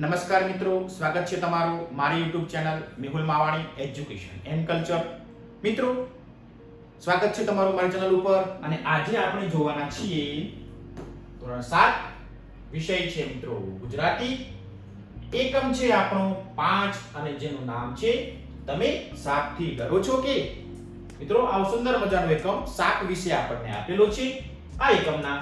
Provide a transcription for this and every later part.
નમસ્કાર મિત્રો, સ્વાગત છે તમારું મારી YouTube channel Mehul Mavani education and culture મિત્રો, સ્વાગત છે તમારું મારી ચેનલ ઉપર અને આજે આપણે જોવાના છીએ ધોરણ સાત વિષય છે મિત્રો, ગુજરાતી. એકમ છે આપણો પાંચ અને જેનું નામ છે, તમે સાપથી ડરો છો કે? મિત્રો આ સુંદર મજાનો એકમ સાત વિશે આપણને આપેલો છે. આ એકમના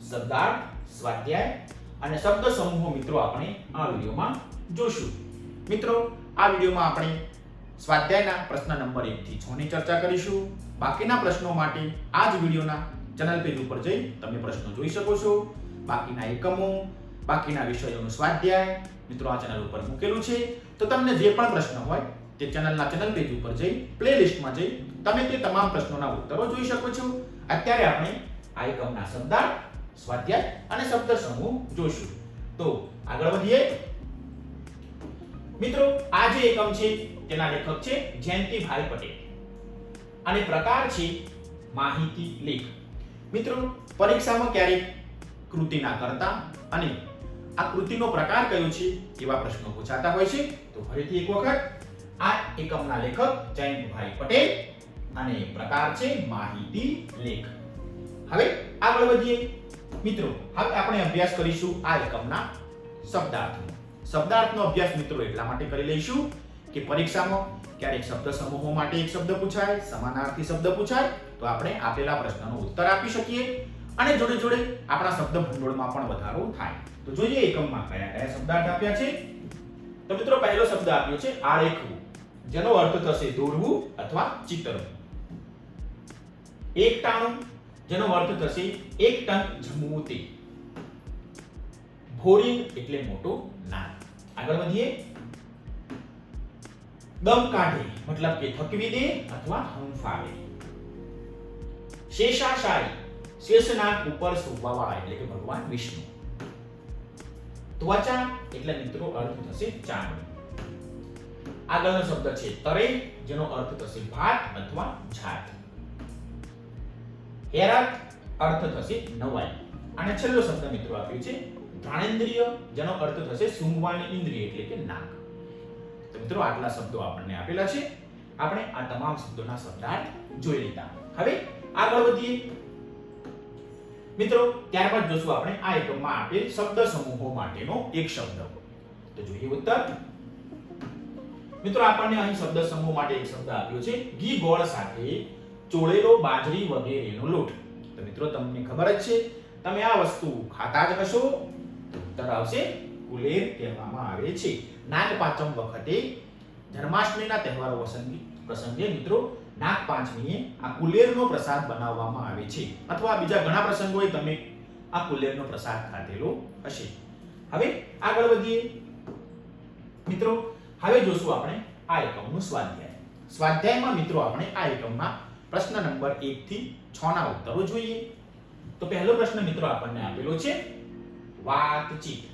શબ્દાર્થ, સ્વાધ્યાય અને શબ્દ સમૂહો મિત્રો આપણે આ વિડીયોમાં જોશું. મિત્રો, આ વિડીયોમાં આપણે સ્વાધ્યાયના પ્રશ્ન નંબર 1 થી 6 ની ચર્ચા કરીશું. બાકીના પ્રશ્નો માટે આ જ વિડીયોના ચેનલ પેજ ઉપર જઈ તમે પ્રશ્નો જોઈ શકો છો. બાકીના એકમો, બાકીના વિષયોનું સ્વાધ્યાય મિત્રો આ ચેનલ ઉપર મૂકેલું છે. તો તમને જે પણ પ્રશ્ન હોય તે ચેનલના ચેનલ પેજ ઉપર જઈ પ્લેલિસ્ટમાં જઈ તમે તે તમામ પ્રશ્નોના ઉત્તરો જોઈ શકો છો. અત્યારે આપણે આ એકમના શબ્દાર્થ સ્વાધ્યાય અને શબ્દ સમૂહ જોશું. તો આગળ વધીએ. મિત્રો, આ જે એકમ છે, તેના લેખક છે જયંતિભાઈ પટેલ. અને પ્રકાર છે માહિતી લેખ. મિત્રો, પરીક્ષામાં ક્યારેક કૃતિના કરતા અને આ કૃતિનો પ્રકાર કયો છે એવા પ્રશ્નો પૂછાતા હોય છે, તો ફરીથી એક વખત આ એકમના લેખક જયંતભાઈ પટેલ અને પ્રકાર છે માહિતી લેખ. હવે આગળ વધીએ. મિત્રો, હવે આપણે અભ્યાસ કરીશું આ એકમના શબ્દાર્થનો. શબ્દાર્થનો અભ્યાસ મિત્રો એટલા માટે કરી લઈશું કે પરીક્ષામાં ક્યારેક શબ્દ સમૂહો માટે એક શબ્દ પૂછાય, સમાનાર્થી શબ્દ પૂછાય, તો આપણે આપેલા પ્રશ્નનો ઉત્તર આપી શકીએ. અને જોડે જોડે આપણા શબ્દ ભંડોળમાં પણ વધારો થાય. તો જોઈએ એકમમાં કયા કયા શબ્દાર્થ આપ્યા છે. તો મિત્રો, પહેલો શબ્દ આપ્યો છે આલેખવું. જેનો અર્થ થશે દોરવું અથવા ચિતરવું. એકટાણું જેનો અર્થ થશે એક ટન જમવું ભોરિંગ એટલે મોટું નાદ આગળ વધીએ. દમ કાઢે, મતલબ કે થકવી દે અથવા હંફાવે. શેષાશાયી શેષનાગ ઉપર શોભવાવાળા એટલે કે ભગવાન વિષ્ણુ. ત્વચા એટલે મિત્રો અર્થ થશે ચામડી. આગળનો શબ્દ છે તરે, જેનો અર્થ થશે ભાત અથવા જાત. હેરાત અર્થ થશે નવાઈ. અને છેલ્લો શબ્દ મિત્રો આપ્યો છે ઘ્રાણેન્દ્રિય જેનો અર્થ થશે સૂંઘવાની ઇન્દ્રિય એટલે કે નાક. તો મિત્રો, આટલા શબ્દો આપણને આપેલા છે. આપણે આ તમામ શબ્દોના શબ્દાર્થ જોઈ લીધા. હવે આગળ વધીએ. મિત્રો, ત્યારબાદ જોશું આપણે આ એકમમાં આપેલ શબ્દ સમૂહો માટેનો એક શબ્દ. તો જોઈએ ઉત્તર. મિત્રો, આપણને અહીં શબ્દ સમૂહ માટે એક શબ્દ આપ્યો છે ઘી ગોળ સાથે ચોળેલો બાજરી વગેરેનો લોટ. તો મિત્રો, તમને ખબર જ છે, તમે આ વસ્તુ ખાતા જ હશો. ઉત્તર આવશે, કુલેર કહેવામાં આવે છે. નાગ પાંચમ વખતે જન્માષ્ટમીના તહેવારો પ્રસંગે મિત્રો નાગ પાંચમીએ આ કુલેરનો પ્રસાદ બનાવવામાં આવે છે. અથવા બીજા ઘણા પ્રસંગોએ તમે આ કુલેરનો પ્રસાદ ખાધેલો હશે. હવે આગળ વધીએ. મિત્રો, હવે જોશું આપણે આ એકમનું સ્વાધ્યાય. સ્વાધ્યાયમાં મિત્રો, આપણે આ એકમના પ્રશ્ન નંબર 1 થી 6 ના ઉત્તરો જોઈએ. તો પહેલો પ્રશ્ન મિત્રો આપણને આપેલો છે, વાતચીત.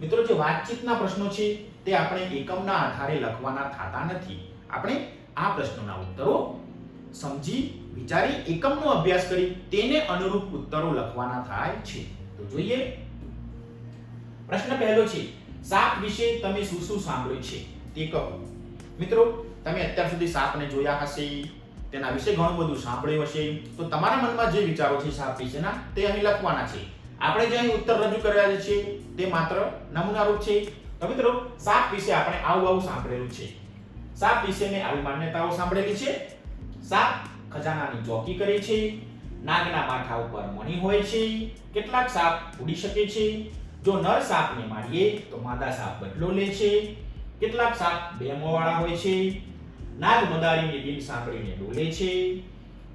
મિત્રો, જે વાતચીતના પ્રશ્નો છે, તે આપણે એકમના આધારે લખવાના થતા નથી. આપણે આ પ્રશ્નોના ઉત્તરો સમજી, વિચારી, એકમનો અભ્યાસ કરી તેને અનુરૂપ ઉત્તરો લખવાના થાય છે. તો જોઈએ. પ્રશ્ન પહેલો છે, સાપ વિશે તમે શું શું સાંભળ્યું છે? તે કહો. મિત્રો, તમે અત્યાર સુધી સાપને જોયા હશે. તેના વિશે ઘણું બધું સાંભળ્યું હશે. તો તમારા મનમાં જે વિચારો છે સાપ વિશેના, તે અહીં લખવાના છે. આપણે જે અહીં ઉત્તર રજૂ કર્યા છે, તે માત્ર નમૂનારૂપ છે. તો મિત્રો, સાપ વિશે આપણે આવું આવું સાંભળેલું છે. સાપ વિશેની આવી માન્યતાઓ સાંભળેલી છે. સાપ ખજાનાની ચોકી કરે છે. નાગના માથા ઉપર મણી હોય છે. કેટલાક સાપ ઉડી શકે છે. જો નર સાપને મારીએ, તો માદા સાપ બદલો લે છે. કેટલાક સાપ બે મોવાળા હોય છે. નાગ મદારીની બિન સાંભળીને ડોલે છે.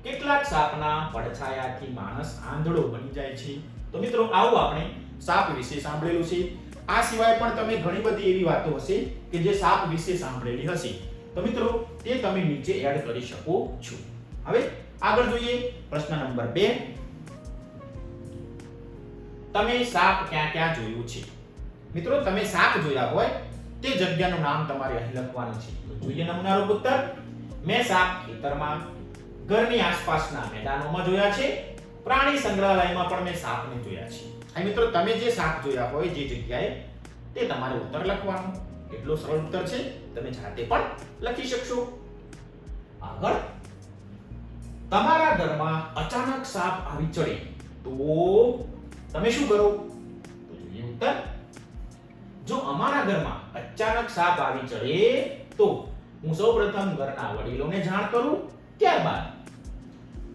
કેટલાક સાપના પડછાયાથી માણસ આંધળો બની જાય છે. તો મિત્રો, આવું આપણે સાપ વિશે સાંભળેલું છે. આ સિવાય પણ તમે ઘણી બધી એવી વાતો હશે કે જે સાપ વિશે સાંભળેલી હશે. તો મિત્રો, તે તમે નીચે એડ કરી શકો છો. હવે આગળ જોઈએ પ્રશ્ન નંબર 2 તમે સાપ ક્યાં ક્યાં જોયું છે? મિત્રો, તમે સાપ જોયા હોય તે જગ્યાનું નામ તમારે અહીં લખવાનું છે. જોઈએ નમૂનારૂપ ઉત્તર. મેં સાપ ખેતરમાં ઘરની આસપાસના મેદાનોમાં જોયા છે. પ્રાણી સંગ્રહાલયમાં પણ મેં સાપને જોયા છે. અહીં મિત્રો તમે જે સાપ જોયા હોય, જે જગ્યાએ, તે તમારે ઉત્તર લખવાનું. એટલો સરળ ઉત્તર છે. તમે જાતે પણ લખી શકશો. આગળ. તમારા ઘરમાં અચાનક સાપ આવી ચડે, તો તમે શું કરો? તો જોઈએ ઉત્તર. જો અમારા ઘરમાં અચાનક સાપ આવી ચડે તો હું સૌપ્રથમ ઘરના વડીલોને જાણ કરું ત્યારબાદ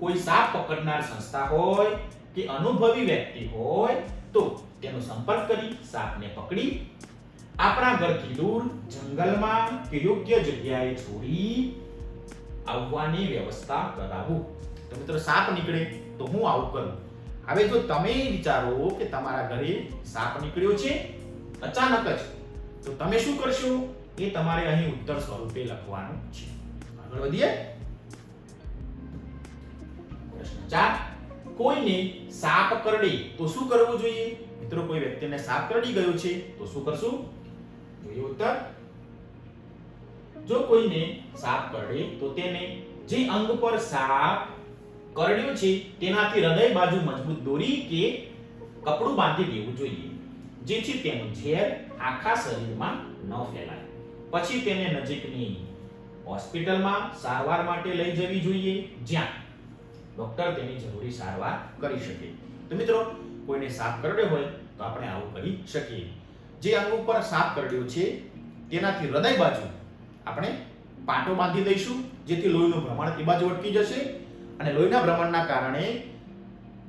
કોઈ સાપ પકડનાર સંસ્થા હોય કે અનુભવી વ્યક્તિ હોય તો તેનો સંપર્ક કરી સાપને પકડી, આપણા ઘરથી દૂર જંગલમાં કે યોગ્ય જગ્યાએ છોડી આવવાની વ્યવસ્થા કરાવું. તો મિત્રો, સાપ નીકળે તો હું આવું કરું. હવે જો તમે વિચારો કે તમારા ઘરે સાપ નીકળ્યો છે અચાનક જ. તો તમે શું કરશો? એ તમારે અહીં ઉત્તર સ્વરૂપે લખવાનું છે. આગળ વધીએ. પ્રશ્ન ચાર. કોઈને સાપ કરડે, તો શું કરવું જોઈએ? મિત્રો, કોઈ વ્યક્તિને સાપ કરડી ગયો છે, તો શું કરશું? જોઈએ ઉત્તર. જો કોઈને સાપ કરડે, તો તેને જે અંગ પર સાપ કરડ્યો છે, તેનાથી હૃદય બાજુ મજબૂત દોરી કે કપડું બાંધી દેવું જોઈએ. જેથી તેનું ઝેર આખા શરીરમાં ન ફેલાય. પછી તેને નજીકની હોસ્પિટલમાં સારવાર માટે લઈ જવી જોઈએ, જ્યાં ડોક્ટર તેની જરૂરી સારવાર કરી શકે. તો મિત્રો, કોઈને સાપ કરડ્યો હોય તો આપણે આવું કરી શકીએ. જે અંગ ઉપર સાપ કરડ્યો છે, તેનાથી હૃદય બાજુ આપણે પાટો બાંધી દઈશું જેથી લોહીનું ભ્રમણ તે બાજુ અટકી જશે અને લોહીના ભ્રમણના કારણે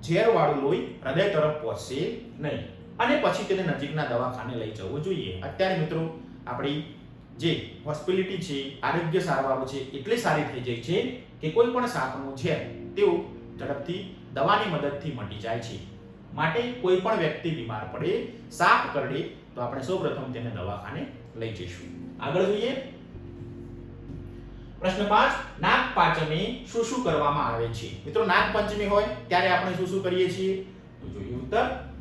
ઝેરવાળું લોહી હૃદય તરફ પહોંચશે નહીં. અને પછી તેને નજીકના દવાખાને લઈ જવું જોઈએ. અત્યારે મિત્રો, આપણી જે હોસ્પિટલિટી છે, આરોગ્ય સારવારો છે, એટલી સારી થઈ જાય છે કે કોઈ પણ સાપનું ઝેર તેઓ ઝડપથી દવાની મદદથી મટી જાય છે. માટે કોઈ પણ વ્યક્તિ બીમાર પડે સાપ કરડે, તો આપણે સૌપ્રથમ તેને દવાખાને લઈ જઈશું. આગળ જોઈએ. પ્રશ્ન પાંચ નાગ પાંચમે શું શું કરવામાં આવે છે? મિત્રો નાગ પંચમી હોય, ત્યારે આપણે શું શું કરીએ છીએ? તો જોઈએ ઉત્તર.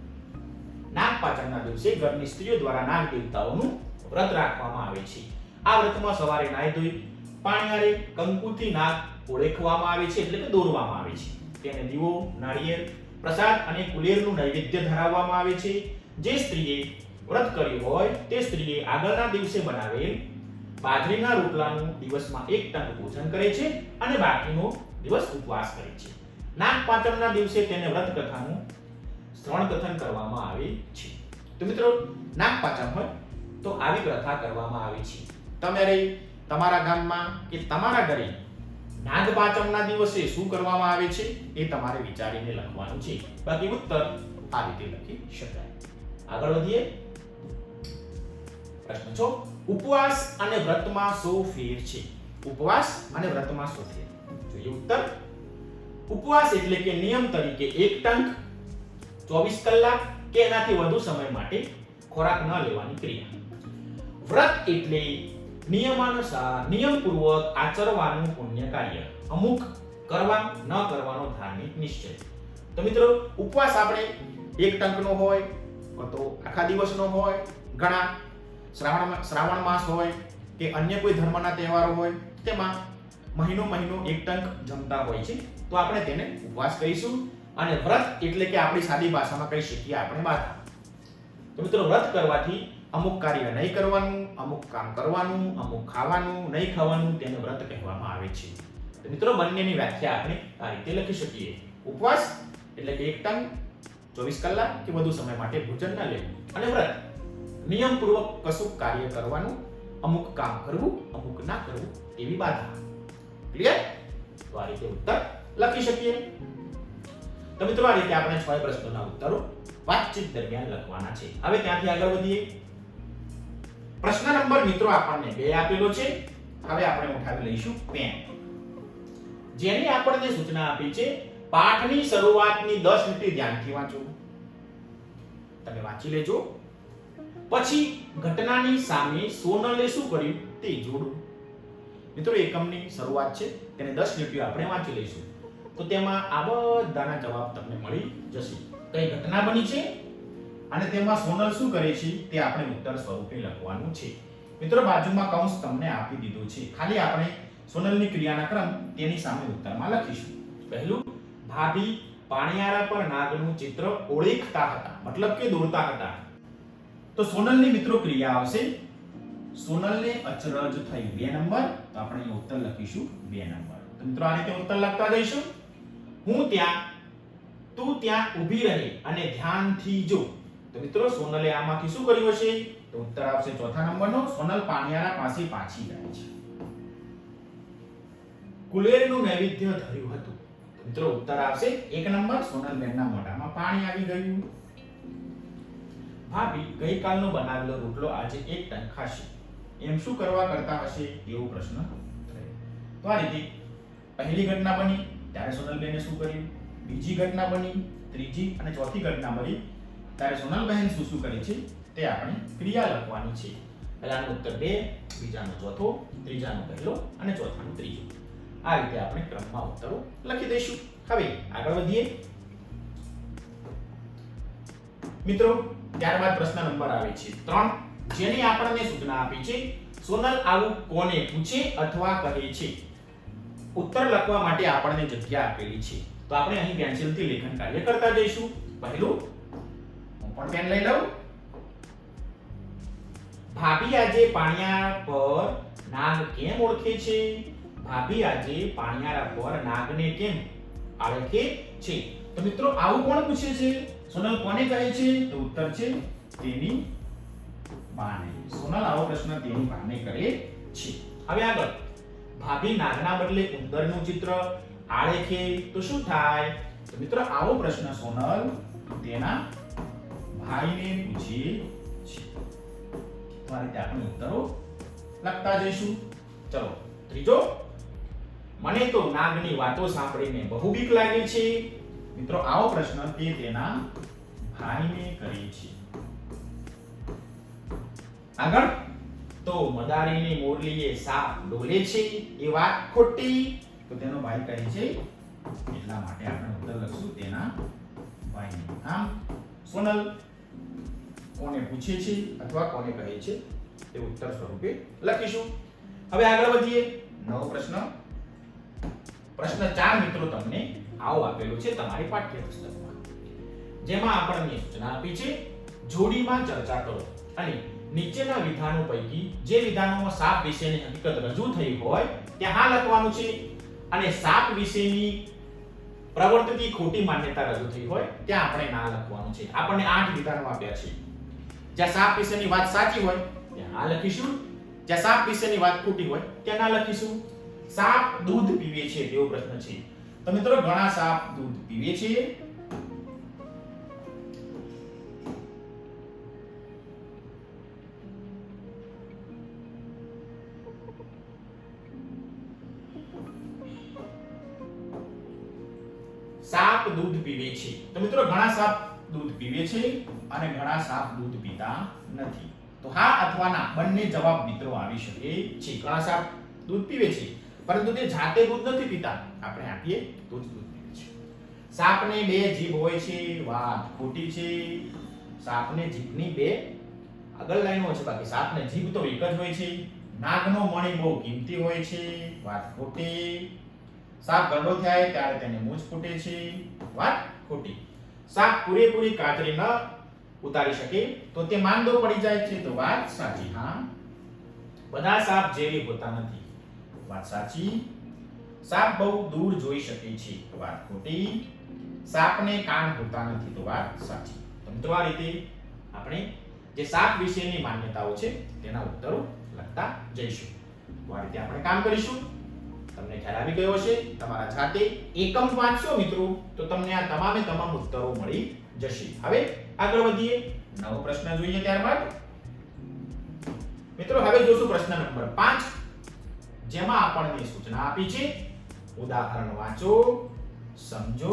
નાગ પાંચમના દિવસે ઘરની સ્ત્રીઓ દ્વારા નાગ દેવતાઓનું વ્રત રાખવામાં આવે છે. આ વ્રતમાં સવારે નાહી ધોઈ પાણીયારે કંકુથી નાગ ઓળખવામાં આવે છે એટલે કે દોરવામાં આવે છે. તેને દીવો, નાળિયેર, પ્રસાદ અને કુલેરનું નૈવેદ્ય ધરાવવામાં આવે છે. જે સ્ત્રીએ વ્રત કર્યું હોય તે સ્ત્રીએ આગળના દિવસે બનાવેલ બાજરીના રોટલાનું દિવસમાં એક ટંક ભોજન કરે છે અને બાકીનો દિવસ ઉપવાસ કરે છે. નાગ પાંચમના દિવસે તેને વ્રત કથાનું શ્રવણ કથન કરવામાં આવે છે. તો મિત્રો નાગ પાંચમ હોય તો આવી પ્રથા કરવામાં આવે છે. તમારે તમારા ગામમાં કે તમારા ઘરે નાગ પાંચમના દિવસે શું કરવામાં આવે છે એ તમારે વિચારીને લખવાનું છે. બાકી ઉત્તર આ રીતે લખી શકાય. આગળ વધીએ. પ્રશ્ન છો. ઉપવાસ અને વ્રતમાં શું ફેર છે? ઉપવાસ અને વ્રતમાં શું ફેર? જોઈએ ઉત્તર. ઉપવાસ એટલે કે નિયમ તરીકે એક ટંક ચોવીસ કલાક કે એનાથી વધુ સમય માટે ખોરાક ન લેવાની ક્રિયા. વ્રત એટલે નિયમાનુસાર, નિયમપૂર્વક આચરવાનું પુણ્ય કાર્ય. અમુક કરવા, ન કરવાનો ધાર્મિક નિશ્ચય. તો મિત્રો, ઉપવાસ આપણે એક ટંકનો હોય તો આખા દિવસનો હોય, ઘણા શ્રાવણ શ્રાવણ માસ હોય, કે અન્ય કોઈ ધર્મના તહેવારો હોય, તેમાં મહિનો મહિનો એક ટંક જમતા હોય છે. તો આપણે તેને ઉપવાસ કહીશું. અને વ્રત એટલે કે આપણી સાદી ભાષામાં કહી શકીએ આપણે માતા તો મિત્રો, વ્રત કરવાથી અમુક કાર્ય નહીં કરવાનું, અમુક કામ કરવાનું, અમુક ખાવાનું, નહીં ખાવાનું તેને વ્રત કહેવામાં આવે છે. તો મિત્રો, બંનેની વ્યાખ્યા આપણે આ રીતે લખી શકીએ. ઉપવાસ એટલે કે એક ટંક ચોવીસ કલાક કે વધુ સમય માટે ભોજન ન લેવું. અને વ્રત. નિયમપૂર્વક કશું કાર્ય કરવાનું, અમુક કામ કરવું, અમુક ના કરવું એવી બાધા. ક્લિયર તો આ રીતે ઉત્તર લખી શકીએ. તો મિત્રો, આ રીતે આપણે છ પ્રશ્નોના ઉત્તરો વાતચીત દરમિયાન લખવાના છે. હવે ત્યાંથી આગળ વધીએ. પ્રશ્ન નંબર મિત્રો, આપણને બે આપેલો છે. હવે આપણે ઉઠાવી લઈશું પેન જેની આપણને સૂચના આપી છે, પાઠની શરૂઆતની 10 લીટી ધ્યાનથી વાંચો. તમે વાંચી લેજો. પછી ઘટનાની સામે સોનલે શું કર્યું? તે જોડો. મિત્રો, એકમની શરૂઆત છે, તેને 10 લીટીઓ આપણે વાંચી લઈશું. તો તેમાં આ બધાના જવાબ તમને મળી જશે. કઈ ઘટના બની છે? અને તેમાં સોનલ શું કરે છે? તે આપણે ઉત્તર સ્વરૂપે લખવાનું છે. મિત્રો, બાજુમાં કૌંસ તમને આપી દીધો છે. ખાલી આપણે સોનલની ક્રિયાના ક્રમ તેની સામે ઉત્તરમાં લખીશું. પહેલું, ભાભી પાણીયારા પર નાગનું ચિત્ર ઓળખતા હતા. મતલબ કે દોરતા હતા. તો સોનલની મિત્રો ક્રિયા આવશે. સોનલને અચરજ થઈ બે નંબર. તો આપણે ઉત્તર લખીશું બે નંબર. મિત્રો આ રીતે ઉત્તર લખતા જઈશું? હું ત્યાં, તું ત્યાં ઊભી રહી અને ધ્યાનથી જો. તો મિત્રો, સોનલે આમાંથી શું કર્યું હશે? તો ઉત્તર આવશે ચોથા નંબરનો. સોનલ પાણિયારા પાસે પાછી જાય છે. કુલેરનું નૈવેદ્ય ધર્યું હતું. મિત્રો, ઉત્તર આવશે એક નંબર. સોનલ બેનના મોઢામાં પાણી આવી ગયું. ભાભી ગઈકાલનો બનાવેલો રોટલો આજે એક ટન ખાશે એમ શું કરવા કરતા હશે? એવો પ્રશ્ન તો આ રીતે પહેલી ઘટના બની. ત્યારે સોનલબેને શું કર્યું? બીજી ઘટના બની, ત્રીજી અને ચોથી ઘટના બની. ત્યારે સોનલબહેન શું શું કરે છે? તે આપણે ક્રિયા લખવાની છે. પહેલાનો ઉત્તર બે, બીજાનો ચોથો, ત્રીજાનો પહેલો અને ચોથાનો ત્રીજો. આ રીતે આપણે ક્રમમાં ઉત્તરો લખી દઈશું. હવે આગળ વધીએ. મિત્રો, ત્યારબાદ પ્રશ્ન નંબર આવે છે ત્રણ. જેની આપણને સૂચના આપી છે, સોનલ આવું કોને પૂછે અથવા કહે છે? ઉત્તર લખવા માટે આપણને જગ્યા આપેલી છે. તો આપણે અહીં પેન્સિલથી લેખન કાર્ય કરતા જઈશું. પહેલું, હું પણ પેન લઈ લઉં. ભાભી આજે પાણિયા પર નાગ કેમ ઓળખે છે? ભાભી આજે પાણિયારા પર નાગને કેમ આળખે છે? તો મિત્રો, આવું કોણ પૂછે છે? સોનલ કોને કહે છે? તો ઉત્તર છે તેની માને. સોનલ, આવો પ્રશ્ન તેની માને કરે છે. હવે આગળ. ભાભી નાગના બદલે ઉંદરનું ચિત્ર, આળેખે તો શું થાય? તો મિત્રો આવો પ્રશ્ન સોનલ, તેના ભાઈને પૂછે છે તો રીતે આપણે ઉત્તરો લખતા જઈશું. ચલો, ત્રીજો. મને તો નાગની વાતો સાંભળીને બહુ બીક લાગે છે. મિત્રો આવો પ્રશ્ન તે તેના ભાઈને કરે છે આગળ. તો મદારીની મોરલીએ સાપ ડોલે છે, એ વાત ખોટી. તો તેનો ભાઈ કહે છે, એટલા માટે આપણે ઉત્તર લખશું તેના ભાઈ આમ સોનલ. કોને પૂછે છે અથવા કોને કહે છે તે ઉત્તર સ્વરૂપે લખીશું. હવે આગળ વધીએ. નવો પ્રશ્ન. પ્રશ્ન ચાર મિત્રો તમને આવો આપેલો છે તમારી પાઠ્યપુસ્તકમાં. જેમાં આપણને સૂચના આપી છે, જોડીમાં ચર્ચા કરો અને નીચેના વિધાનો પૈકી જે વિધાનોમાં સાપ વિશેની હકીકત રજૂ થઈ હોય, ત્યાં હા લખવાનું છે. અને સાપ વિશેની પ્રવર્તતી ખોટી માન્યતા રજૂ થઈ હોય, ત્યાં આપણે ના લખવાનું છે. આપણને આઠ વિધાનો આપ્યા છે. જ્યાં સાપ વિશેની વાત સાચી હોય, ત્યાં હા લખીશું. જ્યાં સાપ વિશેની વાત ખોટી હોય, ત્યાં ના લખીશું. સાપ દૂધ પીવે છે તેવો પ્રશ્ન છે. તો મિત્રો, ઘણા સાપ દૂધ પીવે છે. દૂધ પીવે છે. તો મિત્રો, ઘણા સાપ દૂધ પીવે છે અને ઘણા સાપ દૂધ પીતા નથી. તો હા અથવા ના, બંને જવાબ મિત્રો આવી શકે છે. ઘણા સાપ દૂધ પીવે છે, પરંતુ તે જાતે દૂધ નથી પીતા. આપણે આપીએ તો જ દૂધ પીવે છે. સાપને બે જીભ હોય છે, વાત ખોટી છે. સાપને જીભની બે આગળ લાઈનો છે, બાકી સાપને જીભ તો એક જ હોય છે. નાગનો મણી બહુ કિંમતી હોય છે, વાત ખોટી. સાપ ગંડો થાય ત્યારે તેને મૂછ ફૂટે છે. વાત ખોટી. સાપ પૂરેપૂરી કાતરી ન ઉતારી શકે તો તે માંદો પડી જાય છે તો વાત સાચી, હા? બધા સાપ જેવી હોતા નથી. વાત સાચી? સાપ બહુ દૂર જોઈ શકે છે. વાત ખોટી? સાપને કાન હોતા નથી તો વાત સાચી. તો મિત્રો આ રીતે આપણે જે સાપ વિશેની માન્યતાઓ છે તેના ઉત્તરો લખતા જઈશું. તો આ રીતે આપણે કામ કરીશું. તમને ખ્યાલ આવી ગયો હશે? તમારા જાતે એકમ વાંચશો મિત્રો, તો તમને આ તમામે તમામ ઉત્તરો મળી જશે. હવે આગળ વધીએ. નવો પ્રશ્ન જોઈએ ત્યારબાદ. મિત્રો, હવે જોશું પ્રશ્ન નંબર 5 જેમાં આપણને સૂચના આપી છે, ઉદાહરણ વાંચો, સમજો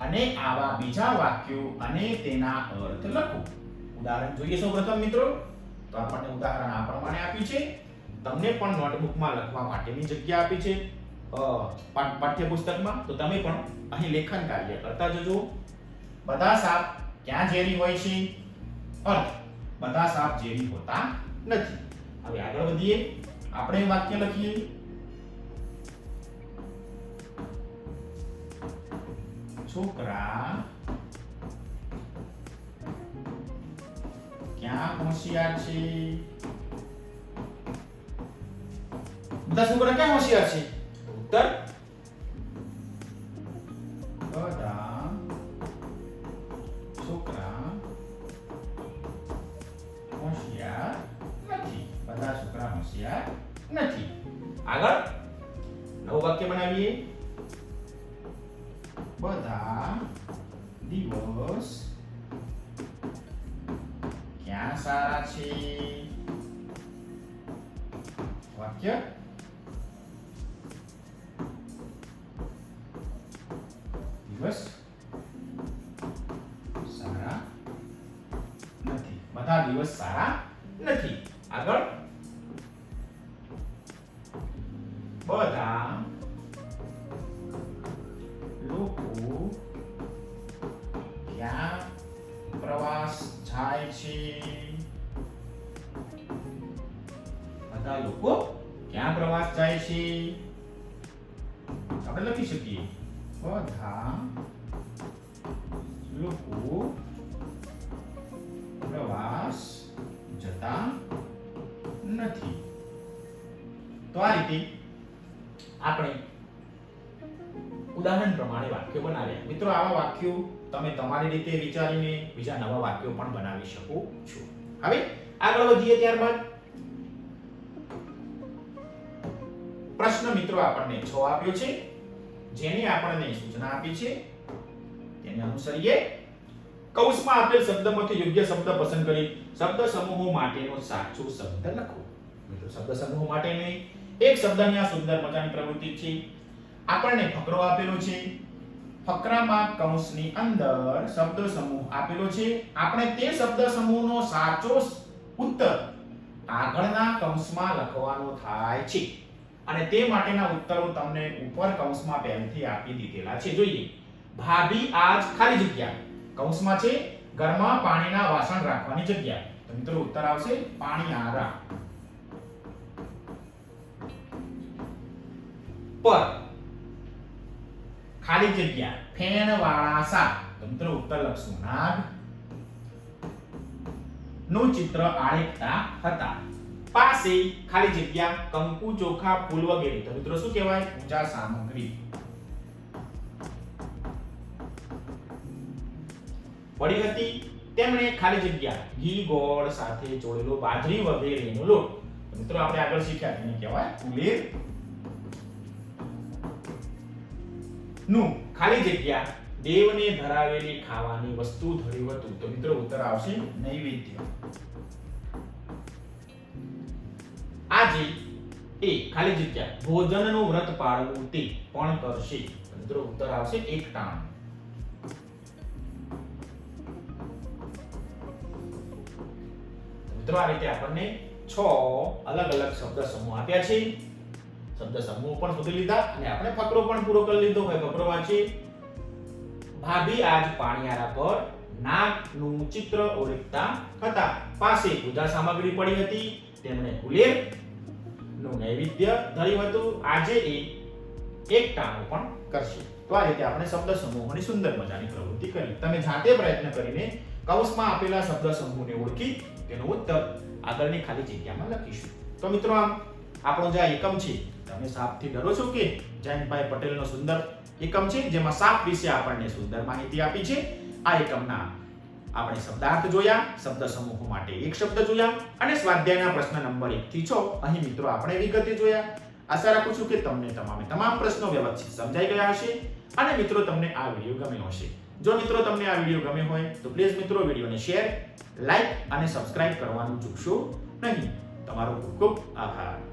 અને આવા બીજા વાક્યો અને તેના અર્થ લખો. ઉદાહરણ જોઈએ સૌપ્રથમ મિત્રો, તો આપણને ઉદાહરણ આ પ્રમાણે આપ્યું છે. તમને પણ નોટબુકમાં લખવા માટેની જગ્યા આપી છે. પાઠ્યપુસ્તકમાં, તો તમે પણ અહીં લેખન કાર્ય કરતા જજો. બધા સાપ ક્યાં ઝેરી હોય છે? અર્થ બધા સાપ ઝેરી હોતા નથી. હવે આગળ વધીએ. આપણે વાક્ય લખીએ. છોકરા ક્યાં હોશિયાર છે? બધા છોકરા ક્યાં હોશિયાર છે? ઉત્તર બધા છોકરા હોશિયાર નથી બધા છોકરા હોશિયાર નથી આગળ નવું વાક્ય બનાવીએ બધા દિવસ ક્યાં સારા છે વાક્ય દિવસ સારા નથી. બધા દિવસ સારા નથી. આગળ. બધા લોકો ક્યાં પ્રવાસ જાય છે? બધા લોકો ક્યાં પ્રવાસ જાય છે? આપણે લખી શકીએ. બધા લોકો પ્રવાસ જતા નથી તો આ રીતે આપણે ઉદાહરણ પ્રમાણે વાક્યો બનાવ્યા. મિત્રો, આવા વાક્યો તમે તમારી રીતે વિચારીને બીજા નવા વાક્યો પણ બનાવી શકો છો. હવે આગળ વધીએ ત્યારબાદ. પ્રશ્ન મિત્રો આપણને છ આપ્યો છે. જેની આપણને સૂચના આપી છે, તેને અનુસરીએ. કૌંસમાં આપેલ શબ્દમાંથી યોગ્ય શબ્દ પસંદ કરી શબ્દ સમૂહો માટેનો સાચો શબ્દ લખો. મિત્રો, શબ્દ માટે નહીં, એક શબ્દની આ સુંદર મજાની પ્રવૃત્તિ છે. આપણને ફકરો આપેલો છે. ફકરામાં કૌંસની અંદર શબ્દ સમૂહ આપેલો છે. આપણે તે શબ્દ સમૂહનો સાચો ઉત્તર આગળના કૌંસમાં લખવાનો થાય છે. અને તે માટેના ઉત્તરો તમને ઉપર કૌંસમાં પહેલથી આપી દીધેલા છે. જોઈએ. ભાભી આજ ખાલી જગ્યા. કૌંસમાં છે, ઘરમાં પાણીના વાસણ રાખવાની જગ્યા. તો મિત્રો ઉત્તર આવશે, પાણી આરા. પર. ખાલી જગ્યા. ફેન વાળા સા તો મિત્રો ઉત્તર લખશું. નાગ. નું ચિત્ર આળેકતા હતા. પાસે ખાલી જગ્યા કંકુ ચોખા, ફૂલ વગેરે. તો મિત્રો શું કહેવાય? પૂજા સામગ્રી. પડી હતી તેમણે ખાલી જગ્યા. ઘી, ગોળ સાથે જોડેલો બાજરી વગેરેનો લોટ. મિત્રો આપણે આગળ શીખ્યા તેને કહેવાય ફુલેરનું ખાલી જગ્યા દેવને ધરાવેલી ખાવાની વસ્તુ ધર્યું હતું તો મિત્રો ઉત્તર આવશે નૈવેદ્ય. આજે એ ખાલી જગ્યા ભોજનનું વ્રત પાળવું તે પણ કરશે. મિત્રો, ઉત્તર આવશે એક ટાણ. મિત્રો, આ રીતે આપણને છ અલગ અલગ શબ્દ સમૂહ આપ્યા છે. શબ્દ સમૂહ પણ શોધી લીધા અને આપણે ફકરો પણ પૂરો કરી લીધો. હોય ફકરો વાંચીએ. ભાભી આજ પાણીયારા પર નાગનું ચિત્ર ઓળખતા હતા. પાસે પૂજા સામગ્રી પડી હતી. તેમણે કુલેર નું નૈવેદ્ય ધર્યું હતું આજે એ એક ટાણું પણ કરશે. તો આ રીતે આપણે શબ્દ સમૂહોની સુંદર મજાની પ્રવૃત્તિ કરી. તમે જાતે પ્રયત્ન કરીને કૌંસમાં આપેલા શબ્દ સમૂહને ઓળખી તેનો ઉત્તર આગળની ખાલી જગ્યામાં લખીશું. તો મિત્રો આમ આપણો જે આ એકમ છે, તમે સાપથી ડરો છો કે જયંતભાઈ પટેલનો સુંદર એકમ છે, જેમાં સાપ વિશે આપણને સુંદર માહિતી આપી છે. આ એકમના આપણે શબ્દાર્થ જોયા, શબ્દ સમૂહો માટે એક શબ્દ જોયા અને સ્વાધ્યાયના પ્રશ્ન નંબર 1 થી 6 અહીં મિત્રો આપણે વિગતે જોયા. આશા રાખું છું કે તમને તમામે તમામ પ્રશ્નો વ્યવસ્થિત સમજાઈ ગયા હશે અને મિત્રો તમને આ વીડિયો ગમ્યો હશે. જો મિત્રો તમને આ વીડિયો ગમ્યો હોય તો પ્લીઝ મિત્રો વિડીયોને શેર, લાઈક અને સબસ્ક્રાઇબ કરવાનું ચૂકશો નહીં. તમારો ખૂબ ખૂબ આભાર.